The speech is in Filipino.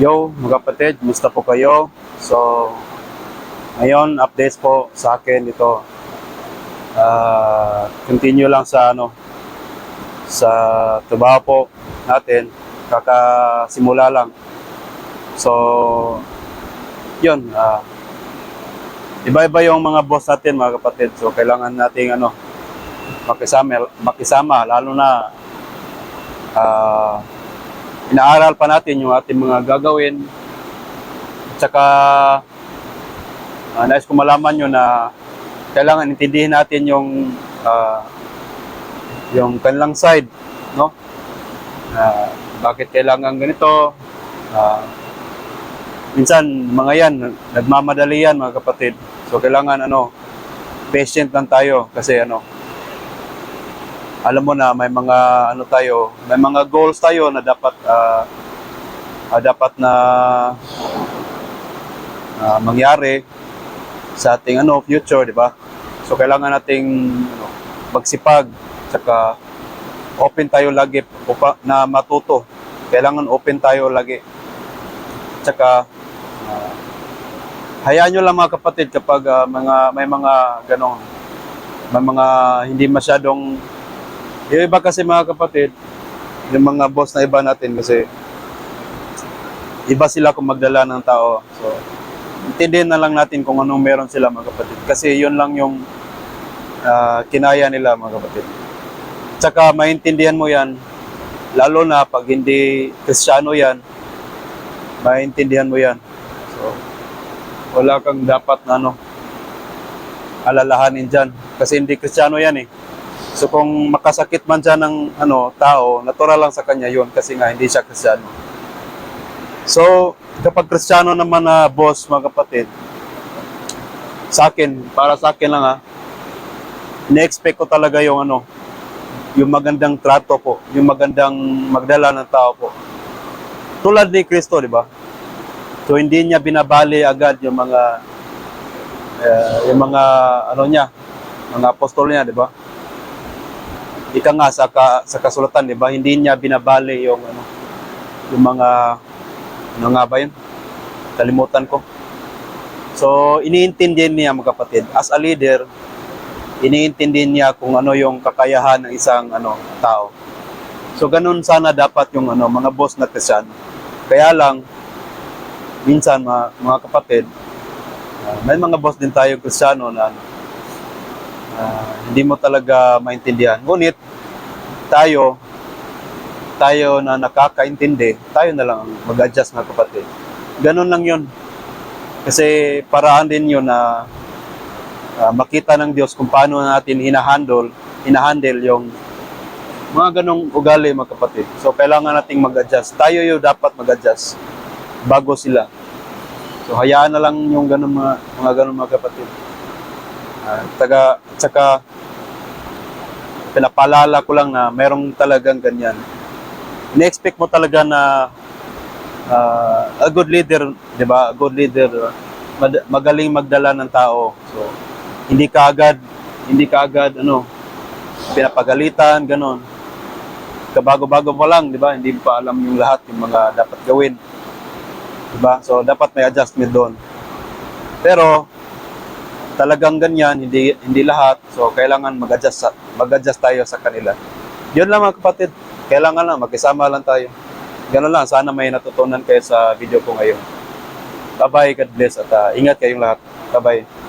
Yo, mga kapatid, musta po kayo? So, ngayon, updates po sa akin ito. Ah, continue lang sa ano, sa trabaho po natin. Kakasimula lang. So, yun. ah, iba-iba yung mga boss natin, mga kapatid. So, kailangan nating ano, makisama, makisama lalo na ah, inaaral pa natin yung ating mga gagawin. At saka, uh, nais ko malaman nyo na kailangan intindihin natin yung ah, yung kanilang side, no? Ah, bakit kailangan ganito? Ah, minsan, mga yan, nagmamadali yan, mga kapatid. So, kailangan, ano, patient lang tayo kasi, ano, alam mo na may mga ano tayo, may mga goals tayo na dapat ah, ah, dapat na ah, mangyari sa ating ano future, di ba? So kailangan nating ano, magsipag saka open tayo lagi upa, na matuto. Kailangan open tayo lagi. Tsaka ah, hayaan nyo lang mga kapatid kapag ah, mga may mga ganong may mga hindi masyadong yung iba kasi mga kapatid, yung mga boss na iba natin kasi iba sila kung magdala ng tao. So, intindihin na lang natin kung anong meron sila mga kapatid. Kasi yun lang yung ah, kinaya nila mga kapatid. Tsaka maintindihan mo yan, lalo na pag hindi kristyano yan, maintindihan mo yan. So, wala kang dapat na ano, alalahanin dyan. Kasi hindi kristyano yan eh. So kung makasakit man siya ng ano, tao, natural lang sa kanya yun kasi nga hindi siya kristyano. So, kapag kristyano naman na boss, mga kapatid, sa akin, para sa akin lang ha, na-expect ko talaga yung ano, yung magandang trato po, yung magandang magdala ng tao po. Tulad ni Kristo, di ba? So hindi niya binabali agad yung mga eh, yung mga ano niya, mga apostol niya, di ba? Ika nga sa ka, sa kasulatan, di ba? Hindi niya binabali yung ano yung mga ano nga ba yun? Kalimutan ko. So, iniintindihan niya mga kapatid, as a leader, iniintindihan niya kung ano yung kakayahan ng isang ano tao. So, ganun sana dapat yung ano mga boss na Kristiyan. Kaya lang, minsan mga, mga kapatid, ah, may mga boss din tayo Kristiyano na ano, ah, hindi mo talaga maintindihan. Ngunit tayo, tayo na nakakaintindi, tayo na lang ang mag-adjust mga kapatid. Ganun lang yun. Kasi paraan din yun na ah, makita ng Diyos kung paano natin hinahandle, hinahandle yung mga ganong ugali mga kapatid. So kailangan nating mag-adjust. Tayo yung dapat mag-adjust bago sila. So hayaan na lang yung ganun mga, mga ganun mga kapatid. Ah, taga, at saka, pinapaalala ko lang na merong talagang ganyan. Ine-expect mo talaga na ah, a good leader, di ba? A good leader, mad- magaling magdala ng tao. So, hindi ka agad, hindi ka agad, ano, pinapagalitan, ganon. Kabago-bago pa lang, di ba? Hindi pa alam yung lahat, yung mga dapat gawin. Di ba? So, dapat may adjustment doon. Pero, talagang ganyan, hindi hindi lahat. So, kailangan mag-adjust, mag-adjust tayo sa kanila. Yun lang mga kapatid. Kailangan lang, magkisama lang tayo. Ganun lang, sana may natutunan kayo sa video ko ngayon. Bye-bye, God bless, at ah, ingat kayong lahat. Bye-bye.